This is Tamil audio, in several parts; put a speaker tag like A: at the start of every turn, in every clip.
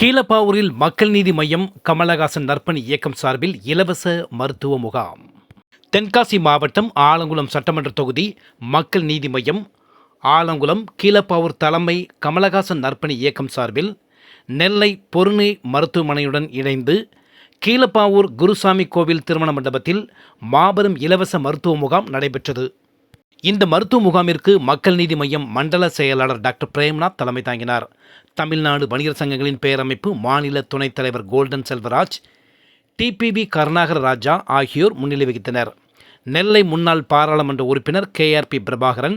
A: கீழப்பாவூரில் மக்கள் நீதி மையம் கமலஹாசன் நற்பணி இயக்கம் சார்பில் இலவச மருத்துவ முகாம். தென்காசி மாவட்டம் ஆலங்குளம் சட்டமன்ற தொகுதி மக்கள் நீதி மையம் ஆலங்குளம் கீழப்பாவூர் தலைமை கமலஹாசன் நற்பணி இயக்கம் சார்பில் நெல்லை பொருணை மருத்துவமனையுடன் இணைந்து கீழப்பாவூர் குருசாமி கோவில் திருமண மண்டபத்தில் மாபெரும் இலவச மருத்துவ முகாம் நடைபெற்றது. இந்த மருத்துவ முகாமிற்கு மக்கள் நீதி மையம் மண்டல செயலாளர் டாக்டர் பிரேம்நாத் தலைமை தாங்கினார். தமிழ்நாடு வணிகர் சங்கங்களின் பேரமைப்பு மாநில துணைத் தலைவர் கோல்டன் செல்வராஜ் டிபிபி கருணாகர ராஜா ஆகியோர் முன்னிலை வகித்தனர். நெல்லை முன்னாள் பாராளுமன்ற உறுப்பினர் கேஆர்பி பிரபாகரன்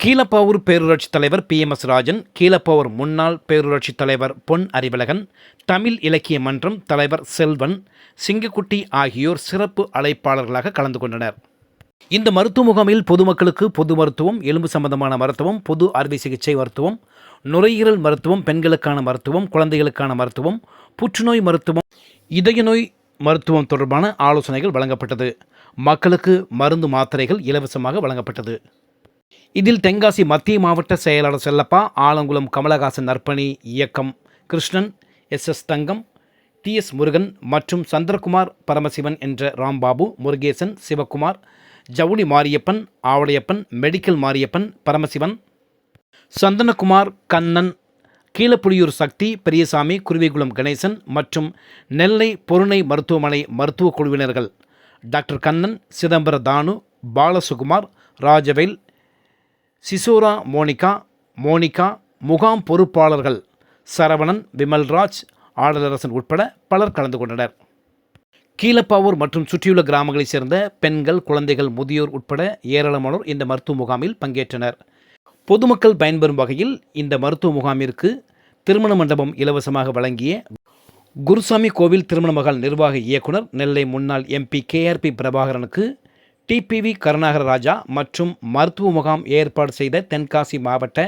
A: கீழப்பாவூர் பேரூராட்சி தலைவர் P M S Rajan Keelapavur முன்னாள் பேரூராட்சி தலைவர் பொன் அறிவழகன் தமிழ் இலக்கிய மன்றம் தலைவர் செல்வன் சிங்கக்குட்டி ஆகியோர் சிறப்பு அழைப்பாளர்களாக கலந்து கொண்டனர். இந்த மருத்துவ முகாமில் பொதுமக்களுக்கு பொது மருத்துவம் எலும்பு சம்பந்தமான மருத்துவம் பொது அறுவை சிகிச்சை மருத்துவம் நுரையீரல் மருத்துவம் பெண்களுக்கான மருத்துவம் குழந்தைகளுக்கான மருத்துவம் புற்றுநோய் மருத்துவம் இதய நோய் மருத்துவம் தொடர்பான ஆலோசனைகள் வழங்கப்பட்டது. மக்களுக்கு மருந்து மாத்திரைகள் இலவசமாக வழங்கப்பட்டது. இதில் தென்காசி மத்திய மாவட்ட செயலாளர் செல்லப்பா ஆலங்குளம் கமலஹாசன் நற்பணி இயக்கம் Krishnan S. S. Thangam T. S. Murugan மற்றும் சந்திரகுமார் பரமசிவன் என்ற ராம்பாபு முருகேசன் சிவகுமார் ஜவுளி மாரியப்பன் ஆவளையப்பன் மெடிக்கல் மாரியப்பன் பரமசிவன். சந்தனகுமார் கண்ணன் கீழப்புலியூர் சக்தி பெரியசாமி குருவிகுளம் கணேசன் மற்றும் நெல்லை பொருணை மருத்துவமனை மருத்துவக் குழுவினர்கள். டாக்டர் கண்ணன் சிதம்பர தானு பாலசுகுமார் ராஜவேல் சிசோரா மோனிகா மோனிகா முகாம் பொறுப்பாளர்கள் சரவணன் விமல்ராஜ் ஆடலரசன் உட்பட பலர் கலந்து கொண்டனர். கீழப்பாவூர் மற்றும் சுற்றியுள்ள கிராமங்களைச் சேர்ந்த பெண்கள் குழந்தைகள் முதியோர் உட்பட ஏராளமானோர் இந்த மருத்துவ முகாமில் பங்கேற்றனர். பொதுமக்கள் பயன்பெறும் வகையில் இந்த மருத்துவ முகாமிற்கு திருமண மண்டபம் இலவசமாக வழங்கிய குருசாமி கோவில் திருமண மகள் நிர்வாக இயக்குனர் நெல்லை முன்னாள் எம்பி கேஆர்பி பிரபாகரனுக்கு டிபிவி கருணாகர ராஜா மற்றும் மருத்துவ முகாம் ஏற்பாடு செய்த தென்காசி மாவட்ட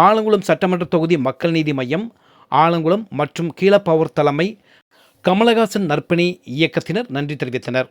A: ஆலங்குளம் சட்டமன்ற தொகுதி மக்கள் நீதி மையம் ஆலங்குளம் மற்றும் கீழப்பாவூர் தலைமை கமலஹாசன் நற்பணி இயக்கத்தினர் நன்றி தெரிவித்தனர்.